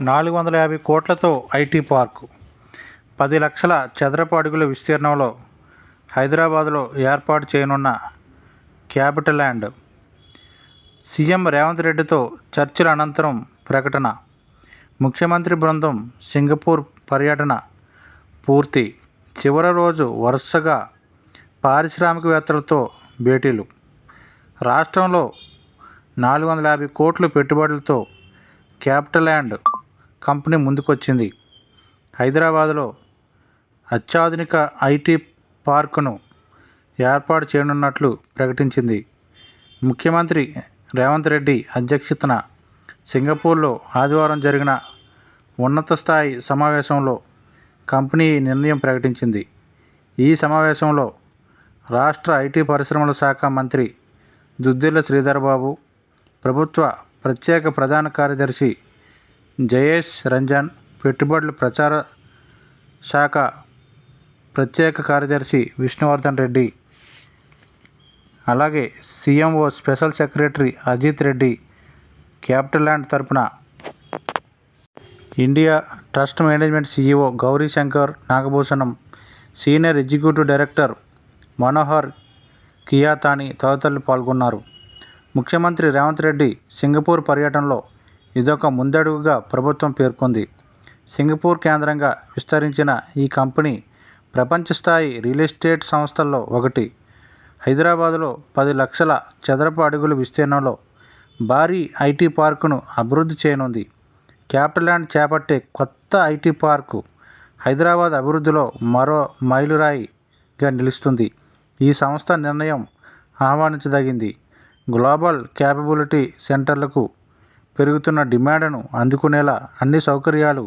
నాలుగు వందల యాభై కోట్లతో ఐటీ పార్కు. పది లక్షల చదరపు అడుగుల విస్తీర్ణంలో హైదరాబాదులో ఏర్పాటు చేయనున్న క్యాపిటల్ ల్యాండ్. సీఎం రేవంత్ రెడ్డితో చర్చల అనంతరం ప్రకటన. ముఖ్యమంత్రి బృందం సింగపూర్ పర్యటన పూర్తి. చివరి రోజు వరుసగా పారిశ్రామికవేత్తలతో భేటీలు. రాష్ట్రంలో నాలుగు వందల యాభై కోట్లు పెట్టుబడులతో క్యాపిటల్ ల్యాండ్ కంపెనీ ముందుకొచ్చింది. హైదరాబాదులో అత్యాధునిక ఐటీ పార్కును ఏర్పాటు చేయనున్నట్లు ప్రకటించింది. ముఖ్యమంత్రి రేవంత్ రెడ్డి అధ్యక్షతన సింగపూర్లో ఆదివారం జరిగిన ఉన్నత స్థాయి సమావేశంలో కంపెనీ ఈ నిర్ణయం ప్రకటించింది. ఈ సమావేశంలో రాష్ట్ర ఐటీ పరిశ్రమల శాఖ మంత్రి దుద్దిల్ల శ్రీధర్ బాబు ప్రభుత్వ ప్రత్యేక ప్రధాన కార్యదర్శి జయేష్ రంజన్ పెట్టుబడుల ప్రచార శాఖ ప్రత్యేక కార్యదర్శి విష్ణువర్ధన్ రెడ్డి. అలాగే CMO special secretary Ajith Reddy CapitaLand తరపున India Trust Management CEO Gauri Shankar Nagabhushanam senior executive director Manohar Kiyatani తదితరులు పాల్గొన్నారు. ముఖ్యమంత్రి రేవంత్ రెడ్డి సింగపూర్ పర్యటనలో ఇదొక ముందడుగుగా ప్రభుత్వం పేర్కొంది. సింగపూర్ కేంద్రంగా విస్తరించిన ఈ కంపెనీ ప్రపంచ స్థాయి రియల్ ఎస్టేట్ సంస్థల్లో ఒకటి. హైదరాబాదులో పది లక్షల చదరపు అడుగుల విస్తీర్ణంలో భారీ ఐటీ పార్కును అభివృద్ధి చేయనుంది. క్యాపిటల్యాండ్ చేపట్టే కొత్త ఐటీ పార్కు హైదరాబాద్ అభివృద్ధిలో మరో మైలురాయిగా నిలుస్తుంది. ఈ సంస్థ నిర్ణయం ఆహ్వానించదగింది. గ్లోబల్ క్యాపబిలిటీ సెంటర్లకు పెరుగుతున్న డిమాండ్ను అందుకునేలా అన్ని సౌకర్యాలు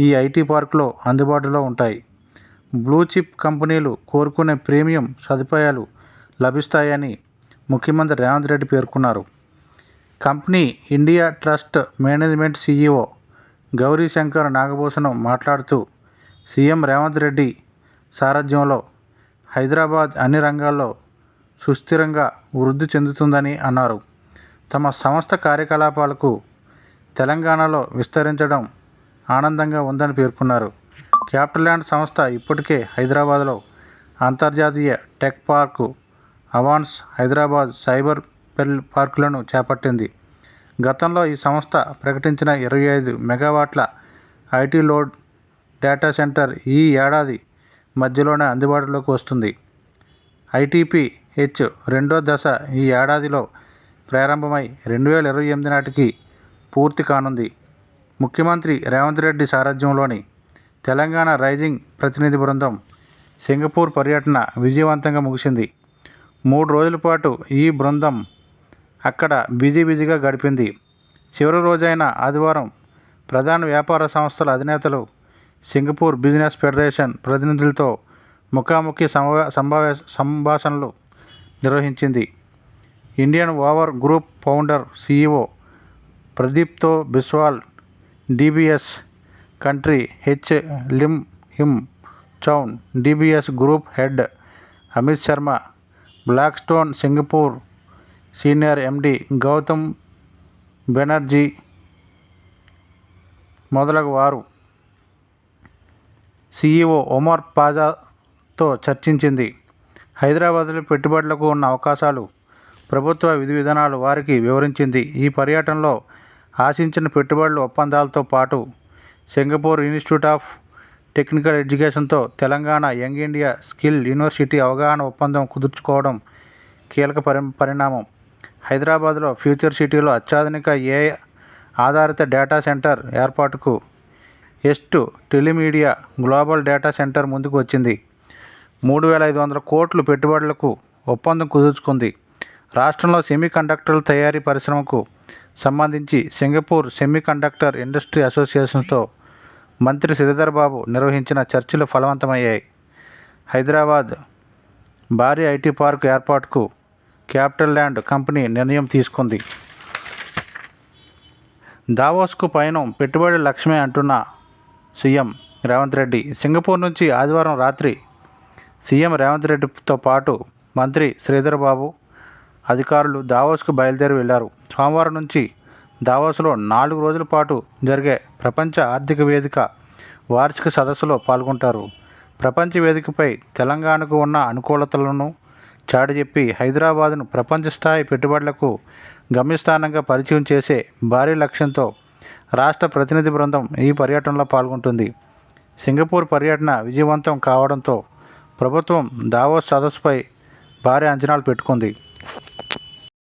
ఈ ఐటీ పార్క్లో అందుబాటులో ఉంటాయి. బ్లూ చిప్ కంపెనీలు కోరుకునే ప్రీమియం సదుపాయాలు లభిస్తాయని ముఖ్యమంత్రి రేవంత్ రెడ్డి పేర్కొన్నారు. Company India Trust Management CEO Gauri Shankar Nagabhushanam మాట్లాడుతూ సీఎం రేవంత్ రెడ్డి సారథ్యంలో హైదరాబాద్ అన్ని రంగాల్లో సుస్థిరంగా వృద్ధి చెందుతుందని అన్నారు. తమ సంస్థ కార్యకలాపాలకు తెలంగాణలో విస్తరించడం ఆనందంగా ఉందని పేర్కొన్నారు. క్యాపిటల్ ల్యాండ్ సంస్థ ఇప్పటికే హైదరాబాద్లో అంతర్జాతీయ tech park Avance Hyderabad Cyber Pearl పార్కులను చేపట్టింది. గతంలో ఈ సంస్థ ప్రకటించిన ఇరవై ఐదు మెగావాట్ల ఐటీ లోడ్ డేటా సెంటర్ ఈ ఏడాది మధ్యలోనే అందుబాటులోకి వస్తుంది. ఐటీపీ హెచ్ రెండో దశ ఈ ఏడాదిలో ప్రారంభమై రెండు వేల ఇరవై ఎనిమిది నాటికి పూర్తి కానుంది. ముఖ్యమంత్రి రేవంత్ రెడ్డి సారథ్యంలోని తెలంగాణ రైజింగ్ ప్రతినిధి బృందం సింగపూర్ పర్యటన విజయవంతంగా ముగిసింది. మూడు రోజుల పాటు ఈ బృందం అక్కడ బిజీ బిజీగా గడిపింది. చివరి రోజైన ఆదివారం ప్రధాన వ్యాపార సంస్థల అధినేతలు సింగపూర్ బిజినెస్ ఫెడరేషన్ ప్రతినిధులతో ముఖాముఖి సంవా సంభాషణలు నిర్వహించింది. Indian over group founder CEO ప్రదీప్తో Biswal DBS country H. Lim Him Chuan DBS group head Amit Sharma Blackstone Singapore senior MD Gautam Banerjee మొదలగు వారు. సీఈఓ ఒమర్ పాజాతో చర్చించింది. హైదరాబాద్లో పెట్టుబడులకు ఉన్న అవకాశాలు ప్రభుత్వ విధి విధానాలు వారికి వివరించింది. ఈ పర్యటనలో ఆశించిన పెట్టుబడుల ఒప్పందాలతో పాటు Singapore institute of technical ఎడ్యుకేషన్తో Telangana Young India Skill University అవగాహన ఒప్పందం కుదుర్చుకోవడం కీలక పరి పరిణామం. హైదరాబాద్లో ఫ్యూచర్ సిటీలో అత్యాధునిక ఏ ఆధారిత డేటా సెంటర్ ఏర్పాటుకు ST Telemedia global data centre ముందుకు వచ్చింది. మూడు వేల ఐదు వందల కోట్లు పెట్టుబడులకు ఒప్పందం కుదుర్చుకుంది. రాష్ట్రంలో సెమీ కండక్టర్ల తయారీ పరిశ్రమకు సంబంధించి సింగపూర్ సెమీ కండక్టర్ ఇండస్ట్రీ అసోసియేషన్తో మంత్రి శ్రీధర్ బాబు నిర్వహించిన చర్చలు ఫలవంతమయ్యాయి. హైదరాబాద్ భారీ ఐటీ పార్క్ ఏర్పాటుకు క్యాపిటల్ ల్యాండ్ కంపెనీ నిర్ణయం తీసుకుంది. దావోస్కు పయనం పెట్టుబడి లక్ష్యమే అంటున్న సీఎం రేవంత్ రెడ్డి. సింగపూర్ నుంచి ఆదివారం రాత్రి సీఎం రేవంత్ రెడ్డితో పాటు మంత్రి శ్రీధర్ బాబు అధికారులు దావోస్కు బయలుదేరి వెళ్ళారు. సోమవారం నుంచి దావోస్లో నాలుగు రోజుల పాటు జరిగే ప్రపంచ ఆర్థిక వేదిక వార్షిక సదస్సులో పాల్గొంటారు. ప్రపంచ వేదికపై తెలంగాణకు ఉన్న అనుకూలతలను చాటి చెప్పి హైదరాబాదును ప్రపంచ స్థాయి పెట్టుబడులకు గమ్యస్థానంగా పరిచయం చేసే భారీ లక్ష్యంతో రాష్ట్ర ప్రతినిధి బృందం ఈ పర్యటనలో పాల్గొంటుంది. సింగపూర్ పర్యటన విజయవంతం కావడంతో ప్రభుత్వం దావోస్ సదస్సుపై భారీ అంచనాలు పెట్టుకుంది.